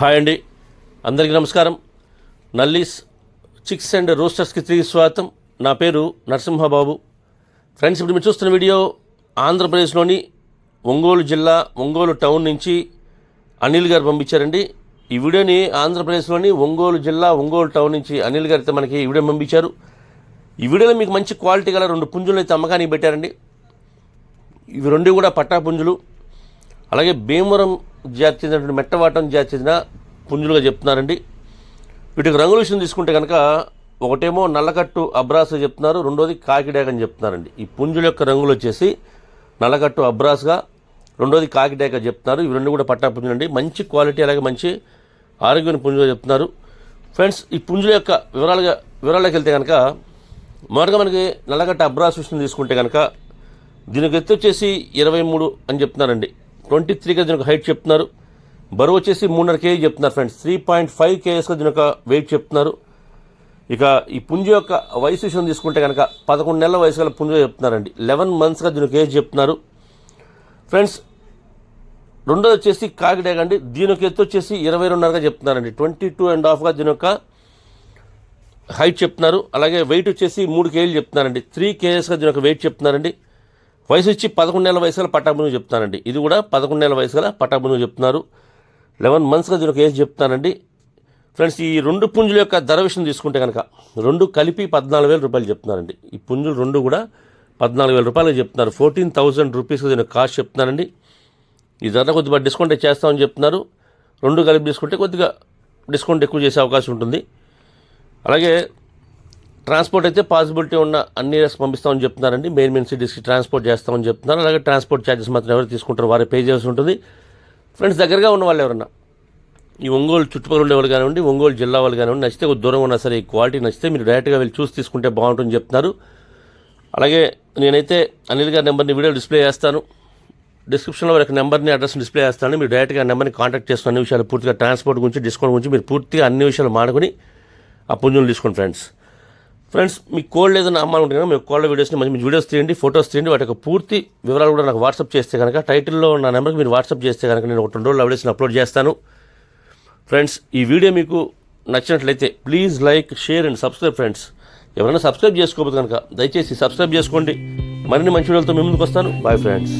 Hi అండి. అందరికీ నమస్కారం. నల్లీస్ చిక్స్ అండ్ రోస్టర్స్కి తిరిగి స్వాగతం. నా పేరు నరసింహబాబు. ఫ్రెండ్స్ ఇప్పుడు మీరు చూస్తున్న వీడియో ఆంధ్రప్రదేశ్లోని ఒంగోలు జిల్లా ఒంగోలు టౌన్ నుంచి అనిల్ గారు పంపించారండి. ఈ వీడియోని ఆంధ్రప్రదేశ్లోని ఒంగోలు జిల్లా ఒంగోలు టౌన్ నుంచి అనిల్ గారు అయితే మనకి ఈ వీడియో పంపించారు. ఈ వీడియోలో మీకు మంచి క్వాలిటీ గల రెండు పుంజులు అయితే అమ్మకానికి పెట్టారండి. ఇవి రెండు కూడా పట్టా పుంజులు అలాగే భీమవరం జాతి చెందినటువంటి మెట్టవాటం జాతి చెందిన పుంజులుగా చెప్తున్నారండి. వీటికి రంగుల విషయం తీసుకుంటే కనుక ఒకటేమో నల్లకట్టు అబ్రాస్ చెప్తున్నారు రెండోది కాకిడాక్ అని చెప్తున్నారండి. ఈ పుంజుల యొక్క రంగులు వచ్చేసి నల్లకట్టు అబ్రాస్గా రెండోది కాకిడాక చెప్తున్నారు. ఇవి రెండు కూడా పట్టా పుంజులు అండి. మంచి క్వాలిటీ అలాగే మంచి ఆరోగ్యమైన పుంజులుగా చెప్తున్నారు. ఫ్రెండ్స్ ఈ పుంజుల యొక్క వివరాలుగా వివరాల్లోకి వెళ్తే కనుక మొదటగా మనకి నల్లగట్ట అబ్రాస్ విషయం తీసుకుంటే కనుక దీనికి ఎత్తు వచ్చేసి ఇరవై మూడు అని చెప్తున్నారండి. ట్వంటీ త్రీగా దీనికి హైట్ చెప్తున్నారు. బరువు వచ్చేసి మూడున్నర కేజీ చెప్తున్నారు ఫ్రెండ్స్. త్రీ పాయింట్ ఫైవ్ కేజెస్గా దీని యొక్క వెయిట్ చెప్తున్నారు. ఇక ఈ పుంజు యొక్క వయసు విషయం తీసుకుంటే కనుక పదకొండు నెలల వయసు గల పుంజు చెప్తున్నారండి. లెవెన్ మంత్స్గా దీనికి ఏజ్ చెప్తున్నారు. ఫ్రెండ్స్ రెండోది వచ్చేసి కాకిడే అండి. దీని యొక్క ఎత్తు వచ్చేసి ఇరవై రెండున్నరగా చెప్తున్నారండి. ట్వంటీ టూ అండ్ హాఫ్గా దీని యొక్క హైట్ చెప్తున్నారు. అలాగే వెయిట్ వచ్చేసి మూడు కేజీలు చెప్తున్నారండి. త్రీ కేజెస్గా దీని యొక్క వెయిట్ చెప్తున్నారండి. వయసు వచ్చి పదకొండు వయసు గల పట్టాబును చెప్తానండి ఇది కూడా పదకొండు వయసు గల పట్టాబును చెప్తున్నారు. లెవెన్ మంత్స్గా దీని ఒక ఏజ్ చెప్తానండి ఫ్రెండ్స్ ఈ రెండు పుంజుల యొక్క ధర విషయం తీసుకుంటే కనుక రెండు కలిపి పద్నాలుగు వేల రూపాయలు చెప్తున్నారండి. ఈ పుంజులు రెండు కూడా పద్నాలుగు వేల రూపాయలు చెప్తున్నారు. ఫోర్టీన్ థౌజండ్ రూపీస్గా దీని కాస్ట్ చెప్తున్నానండి. ఈ ధర కొద్దిగా డిస్కౌంట్ చేస్తామని చెప్తున్నారు. రెండు కలిపి తీసుకుంటే కొద్దిగా డిస్కౌంట్ ఎక్కువ చేసే అవకాశం ఉంటుంది. అలాగే ట్రాన్స్పోర్ట్ అయితే పాసిబిలిటీ ఉన్న అన్ని ఏరియాస్ పంపిస్తామని చెప్తున్నారండి. మెయిన్ మెయిన్ సిటీస్కి ట్రాన్స్పోర్ట్ చేస్తామని చెప్తున్నారు. అలాగే ట్రాన్స్పోర్ట్ ఛార్జెస్ మాత్రం ఎవరు తీసుకుంటారు వారే పే చేయాల్సి ఉంటుంది. ఫ్రెండ్స్ దగ్గరగా ఉన్న వాళ్ళు ఎవరన్నా ఈ ఒంగోలు చుట్టుపక్కల ఉండే వాళ్ళు కానివ్వండి ఒంగోలు జిల్లా వాళ్ళు కానివ్వండి నచ్చితే ఒక దూరం ఉన్నా సరే ఈ క్వాలిటీ నచ్చితే మీరు డైరెక్ట్గా వెళ్ళి చూసి తీసుకుంటే బాగుంటుంది చెప్తున్నారు. అలాగే నేనైతే అనిల్ గారి నెంబర్ని వీడియో డిస్ప్లే చేస్తాను. డిస్క్రిప్షన్లో వారికి నెంబర్ని అడ్రస్ డిస్ప్లే చేస్తాను. మీరు డైరెక్ట్గా నెంబర్ని కాంటాక్ట్ చేసుకుని అన్ని విషయాలు పూర్తిగా ట్రాన్స్పోర్ట్ గురించి డిస్కౌంట్ గురించి మీరు పూర్తిగా అన్ని విషయాలు మాడుకొని ఆ పుంజులు తీసుకోండి ఫ్రెండ్స్. ఫ్రెండ్స్ మీ కోల్డ్ ఏదైనా అమ్మాలి కనుక మీ కోల్డ్ వీడియోస్ని మంచి మంచి వీడియోస్ తీయండి ఫొటోస్ తీయండి. వాటి యొక్క పూర్తి వివరాలు కూడా నాకు వాట్సాప్ చేస్తే కనుక టైటిల్లో నా నెంబర్కి మీరు వాట్సాప్ చేస్తే కనుక నేను ఒక రెండు రోజులు వీడియోస్ని అప్లోడ్ చేస్తాను. ఫ్రెండ్స్ ఈ వీడియో మీకు నచ్చినట్లయితే please like share and subscribe friends ఎవరైనా సబ్స్క్రైబ్ చేసుకోకపోతే కనుక దయచేసి సబ్స్క్రైబ్ చేసుకోండి. మరిన్ని మంచి వీడియోలతో మీ ముందుకు వస్తాను. Bye friends